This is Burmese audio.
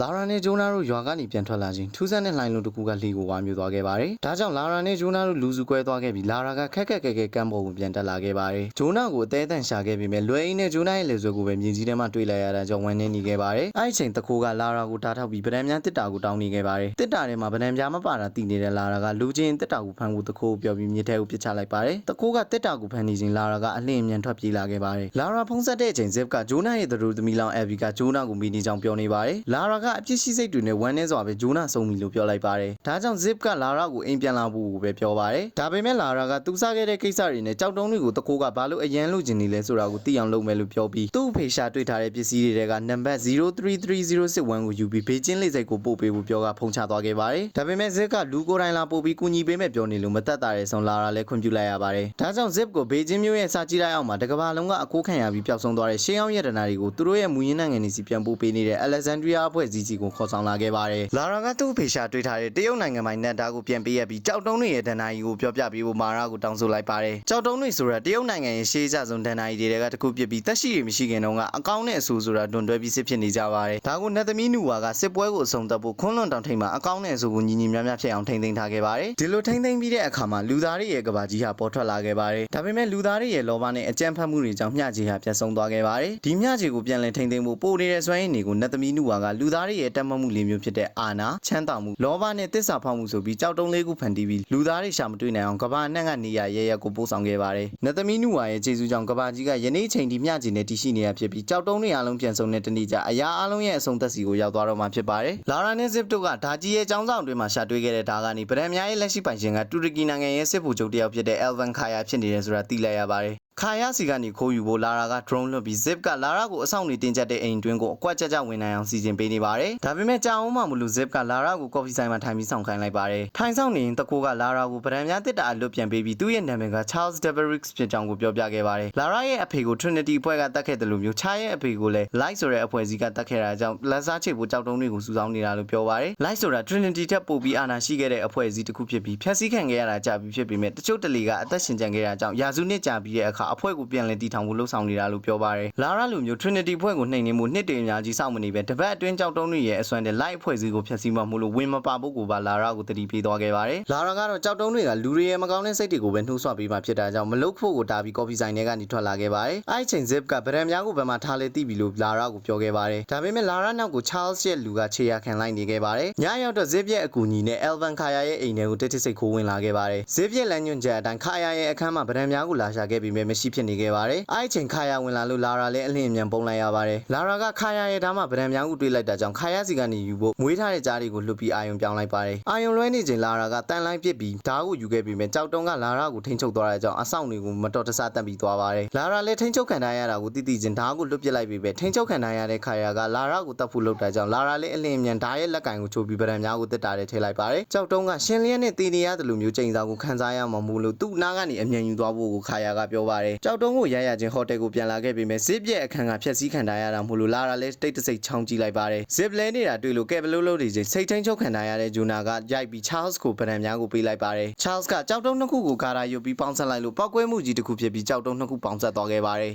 လာရာနဲ့ဂျိုနာတို့ရွာကနေပြန်ထွက်လာခြင်းထူးဆန်းတဲ့လှိုင်းလုံးတစ်ခုကလှေကိုဝါမျိုးသွားခဲ့ပါတယ်။ဒါကြောင့်လာရာနဲ့ဂျိုနာတို့လူစုကွဲသွားခဲ့ပြီးလာရာကခက်ခက်ခဲခဲကမ်းပေါ်ကိုပြန်တက်လာခဲ့ပါတယ်။ဂျိုနာကိုအသေးအံရှာခဲ့ပြီးမြဲလွယ်အိမ်နဲ့ဂျိုနာရဲ့လေဆွဲကိုပဲမြင်ကြီးထဲမှာတွေ့လိုက်ရတာကြောင့်ဝမ်းနည်းနေခဲ့ပါတယ်။အဲ့ဒီချိန်တခိုးကလာရာကိုတားထောက်ပြီးဗဒံများတစ်တာကိုတောင်းနေခဲ့ပါတယ်။တစ်တာထဲမှာဗဒံများမပါတာတည်နေတဲ့လာရာကလူချင်းတစ်တာကိုဖမ်းဖို့တခိုးကိုပြောပြီးမြစ်ထဲကိုပစ်ချလိုက်ပါတယ်။တခိုးကတစ်တာကိုဖမ်းနေချိန်လာရာကအလင်းအမြန်ထွက်ပြေးလာခဲ့ပါတယ်။လာရာဖုံးဆက်တဲ့အချိန်ဇစ်ကဂျိုနာရဲ့သတို့သမီးလောင်အက်ဗီကဂျိုနာကိုမိနေကြောင်းပြောနေပါတယ်။လာရာကအပြစ်ရှိစိတ်တွေနဲ့ဝမ်းနည်းစွာပဲဂျိုနာဆုံးပြီလို့ပြောလိုက်ပါတယ်။ဒါကြောင့် Zip ကလာရာကိုအိမ်ပြန်လာဖို့ပဲပြောပါတယ်။ဒါပေမဲ့လာရာကသူစားခဲ့တဲ့ကိစ္စတွေနဲ့ကြောက်တုံးတွေကိုတကိုးကဘာလို့အရန်လို့ကျင်နေလဲဆိုတာကိုသိအောင်လုပ်မယ်လို့ပြောပြီးသူ့အဖေရှာတွေ့ထားတဲ့ပစ္စည်းတွေကနံပါတ်033061ကိုယူပြီးဘေကျင်းလေးစိတ်ကိုပို့ပေးဖို့ပြောကဖုန်ချသွားခဲ့ပါတယ်။ဒါပေမဲ့ Zip ကလူကိုယ်တိုင်လာပို့ပြီးကူညီပေးမဲ့ပြောနေလို့မတက်တာတဲ့ဆုံးလာရာလည်းခွင့်ပြုလိုက်ရပါတယ်။ဒါကြောင့် Zip ကိုဘေကျင်းမျိုးရဲ့စာကြည့်လိုက်အောင်မှာတကဘာလုံးကအကိုးခံရပြီးပျောက်ဆုံးသွားတဲ့ရှေးအောင်ရတနာတွေကိုသူတို့ရဲ့မူရင်းနိုင်ငံတွေစီပြန်ပို့ပေးနေတဲ့ Alexandria အဖွဲ့အစည်းကြီးကိုခေါ်ဆောင်လာခဲ့ပါတယ်။လာရာကသူ့အဖေရှာတွေ့ထားတဲ့တရုတ်နိုင်ငံပိုင်နက်တာကိုပြန်ပေးရပြီးကြောက်တုံးတွေရဲ့ဒဏ္ဍာရီကိုပြောပြပေးဖို့မာရာကိုတောင်းဆိုလိုက်ပါတယ်။ကြောက်တုံးတွေဆိုတာတရုတ်နိုင်ငံရဲ့ရှေးကြဆုံးဒဏ္ဍာရီတွေကတခုဖြစ်ပြီးတက်ရှိရမရှိခင်တုန်းကအကောင်းနဲ့အဆူဆိုတာတွန်တွဲပြီးစစ်ဖြစ်နေကြပါတယ်။ဒါကိုနတ်သမီးနူဝါကစစ်ပွဲကိုအဆုံးသတ်ဖို့ခွန်းလွန်တောင်ထိန်မှာအကောင်းနဲ့အဆူကိုညီညီများများဖြစ်အောင်ထိမ့်သိမ်းထားခဲ့ပါတယ်။ဒီလိုထိမ့်သိမ်းပြီးတဲ့အခါမှာလူသားတွေရဲ့ကဘာကြီးဟာပေါ်ထွက်လာခဲ့ပါတယ်။ဒါပေမဲ့လူသားတွေရဲ့လောဘနဲ့အကြမ်းဖက်မှုတွေကြောင့်မျှကြီးဟာပြတ်ဆုံးသွားခဲ့ပါတယ်။ဒီမျှကြီးကိုပြန်လည်ထိမ့်သိမ်းဖို့ပိုနေတဲ့စွမ်းရည်တွေကိုနတ်သမီးနူဝါကလူသားတွေရဲ့တက်မှတ်မှုလေးမျိုးဖြစ်တဲ့အာနာချမ်းသာမှုလောဘနဲ့တစ္ဆာဖောက်မှုဆိုပြီးကြောက်တုံးလေးခုဖန်တီးပြီးလူသားတွေရှာမတွေ့နိုင်အောင်ကဘာအနှံ့ကနေရရဲရဲကိုပို့ဆောင်ခဲ့ပါတယ်။နတ်သမီးနူဝါရဲ့ခြေစူးကြောင့်ကဘာကြီးကယနေ့ချိန်ထိမျှကြီးနဲ့တည်ရှိနေရဖြစ်ပြီးကြောက်တုံးတွေအလုံးပြန်ဆုံးတဲ့တနေ့ကျအရာအလုံးရဲ့အဆုံးသက်စီကိုရောက်သွားတော့မှာဖြစ်ပါတယ်။လာရာနဲ့ဇစ်တို့ကဒါကြီးရဲ့ចောင်းဆောင်တွေမှာရှာတွေ့ခဲ့တဲ့ဒါကနေဗရန်များရဲ့လက်ရှိပိုင်ရှင်ကတူရကီနိုင်ငံရဲ့စစ်ဗိုလ်ချုပ်တစ်ယောက်ဖြစ်တဲ့ Elvan Kaya ဖြစ်နေတယ်ဆိုတာသိလိုက်ရပါတယ်။ ခါရစီကနေခိုးယူဖို့လာရာက drone လွှတ်ပြီး zip ကလာရာကိုအဆောင်နေတင်ကျက်တဲ့အိမ်တွင်းကိုအကွက်ကြကြဝင်နိုင်အောင်စီစဉ်ပေးနေပါတယ်။ဒါပေမဲ့ကြာအောင်မှမလို့ zip ကလာရာကို coffee ဆိုင်မှာထိုင်ပြီးဆောင်ခိုင်းလိုက်ပါတယ်။ထိုင်ဆောင်နေရင်တကိုးကလာရာကိုဗရန်များတစ်တာအလွတ်ပြန်ပေးပြီးသူ့ရဲ့နာမည်က Charles Deverix ဖြစ်ကြောင်းကိုပြောပြခဲ့ပါတယ်။လာရာရဲ့အဖေကို Trinity အဖွဲ့ကတတ်ခဲ့တယ်လို့မျိုးချားရဲ့အဖေကိုလည်း Light ဆိုတဲ့အဖွဲ့အစည်းကတတ်ခဲ့တာကြောင့်လက်စားချေဖို့ကြောက်တုံးတွေကိုစုဆောင်းနေတာလို့ပြောပါတယ်။ Light ဆိုတာ Trinity ထက်ပိုပြီးအာဏာရှိခဲ့တဲ့အဖွဲ့အစည်းတစ်ခုဖြစ်ပြီးဖျက်ဆီးခံခဲ့ရတာကြာပြီဖြစ်ပေမဲ့တချို့တလေကအသက်ရှင်ကျန်ခဲ့တာကြောင့်ရာစုနှစ်ကြာပြီးတဲ့အခါအဖွဲ့ကိုပြန်လည်တည်ထောင်ဖို့လှုံ့ဆော်နေတာလို့ပြောပါတယ်။လာရာလူမျိုး Trinity ဖွဲ့ကိုနှိမ်နင်းမှုနှစ်တည်အများကြီးစောင့်မနေပဲတပတ်အတွင်းကြောက်တုံးတွေရဲ့အစွမ်းတဲ့ light အဖွဲ့အစည်းကိုဖျက်ဆီးမှမို့လို့ဝင်မပါဖို့ကိုပါလာရာကိုတတိပေးသွားခဲ့ပါတယ်။လာရာကတော့ကြောက်တုံးတွေကလူတွေရဲ့မကောင်းတဲ့စိတ်တွေကိုပဲနှိုးဆွပေးမှဖြစ်တာကြောင့်မလုတ်ဖို့ကိုတာပြီး coffee ဆိုင်ထဲကနေထွက်လာခဲ့ပါတယ်။အဲ့ဒီချိန် Zip ကဗရန်များကိုဘယ်မှာထားလဲသိပြီလို့လာရာကိုပြောခဲ့ပါတယ်။ဒါပေမဲ့လာရာနောက်ကို Charles ရဲ့လူကခြေရခံလိုက်နေခဲ့ပါတယ်။ညရောက်တော့ Zip ရဲ့အကူအညီနဲ့ Elvan Kaya ရဲ့အိမ်ထဲကိုတစ်တစ်စိတ်ခိုးဝင်လာခဲ့ပါတယ်။ Zip ရဲ့လမ်းညွှန်ချက်အတိုင်း Kaya ရဲ့အခန်းမှာဗရန်များကိုလာရှာခဲ့ပြီးမြဲမရှိဖြစ်နေခဲ့ပါတယ်။အဲ့ဒီချိန် Kaya ဝင်လာလို့လာရာလည်းအလင်းအမြန်ပုံလိုက်ရပါတယ်။လာရာက Kaya ရဲ့ဓာတ်မှာဗရန်များကိုတွေးလိုက်တာကြောင့် Kaya စီကနေယူဖို့မွေးထားတဲ့ကြားတွေကိုလွတ်ပြီးအာယုံပြောင်းလိုက်ပါတယ်။အာယုံလွှဲနေချိန်လာရာကတန်လိုင်းပစ်ပြီးဓာတ်ကိုယူခဲ့ပြီးမြဲကြောက်တုံးကလာရာကိုထိန်းချုပ်သွားတဲ့ကြောင့်အဆောင်တွေကိုမတော်တဆတက်ပြီးသွားပါတယ်။လာရာလည်းထိန်းချုပ်ခံထားရတာကိုတိတိချင်းဓာတ်ကိုလွတ်ပစ်လိုက်ပြီးပဲထိန်းချုပ်ခံထားရတဲ့ Kaya ကလာရာကိုတတ်ဖို့လုပ်တာကြောင့်လာရာလည်းအလင်းအမြန်ဓာတ်ရဲ့လက်ကင်ကိုချိုးပြီးဗရန်များကိုတက်တာတဲ့ထည့်လိုက်ပါတယ်။ကြောက်တုံးကရှင်လျက်နဲ့တည်နေရတယ်လို့မျိုးချိန်စာကိုခန်းစားရမှာမို့လို့သူ့နားကနေအမြန်ယူသွားဖို့ကို Kaya ကပြောပါတယ်။ကြောက်တုံးကိုရရချင်းဟိုတယ်ကိုပြန်လာခဲ့ပြီးမြဲဇစ်ပြက်အခန်းကဖျက်ဆီးခံထားရတာမို့လို့လာရာလည်းတိတ်တဆိတ်ချောင်းကြည့်လိုက်ပါတယ်။ဇစ်လဲနေတာတွေ့လို့ကဲဘလို့လို့ဒီချိန်စိတ်ထိန်ချုပ်ခံထားရတဲ့ဂျူနာကရိုက်ပြီး Charles ကိုဗရန်များကိုပေးလိုက်ပါတယ်။ Charles ကကြောက်တုံးနှစ်ခုကိုကာရာယူပြီးပေါင်းဆက်လိုက်လို့ပောက်ကွဲမှုကြီးတစ်ခုဖြစ်ပြီးကြောက်တုံးနှစ်ခုပေါင်းဆက်သွားခဲ့ပါတယ်